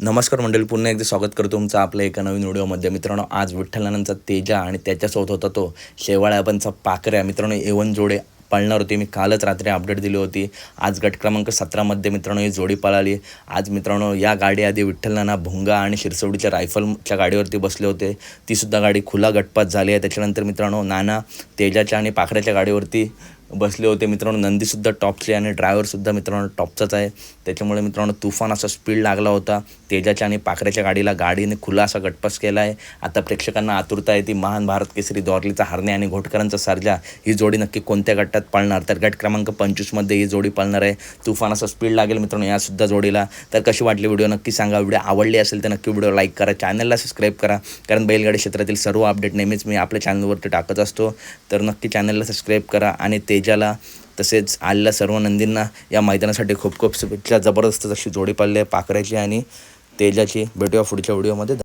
नमस्कार मंडळी पुन्हा एकदा स्वागत करतो तुमचं आपल्या एका नवीन व्हिडिओमध्ये मित्रांनो आज विठ्ठलानंदचा तेजा आणि त्याच्यासोबत होता तो शेवाळ्यापनचा पाकऱ्या. मित्रांनो एवन जोडे पळणार होती. मी कालच रात्री अपडेट दिली होती. आज गट क्रमांक सतरामध्ये मित्रांनो ही जोडी पळाली. आज मित्रांनो या गाडी आधी विठ्ठल नाना भुंगा आणि शिरसवडीच्या रायफलच्या गाडीवरती बसले होते. तीसुद्धा गाडी खुला गटपात झाली आहे. त्याच्यानंतर मित्रांनो नाना तेजाच्या आणि पाखऱ्याच्या गाडीवरती बसले होते मित्रांनो. नंदीसुद्धा टॉपची आणि ड्रायव्हरसुद्धा मित्रांनो टॉपचाच आहे. त्याच्यामुळे मित्रांनो तुफान असा स्पीड लागला होता. तेजाच्या आणि पाखऱ्याच्या गाडीला गाडीने खुला असा गटपास केला आहे आता प्रेक्षकांना आतुरता आहे. ती महान भारत केसरी दौरलीचा हरणे आणि घोटकरांचा सरजा ही जोडी नक्की कोणत्या गटात पळणार? तर गट क्रमांक पंचवीसमध्ये ही जोडी पळणार आहे. तुफान असा स्पीड लागेल मित्रांनो यासुद्धा जोडीला. तर कशी वाटली व्हिडिओ नक्की सांगा. व्हिडिओ आवडली असेल तर नक्की व्हिडिओ लाईक करा. चॅनलला सबस्क्राईब करा. कारण बैलगाडी क्षेत्रातील सर्व अपडेट नेहमीच मी आपल्या चॅनलवरती टाकत असतो. तर नक्की चॅनलला सबस्क्राईब करा आणि ते तेजाला तसेच आलेल्या सर्व नंदींना या मैदानासाठी खूप खूप शुभेच्छा. जबरदस्त अशी जोडी पाळली आहे पाखऱ्याची आणि तेजाची. भेटूया पुढच्या व्हिडिओमध्ये.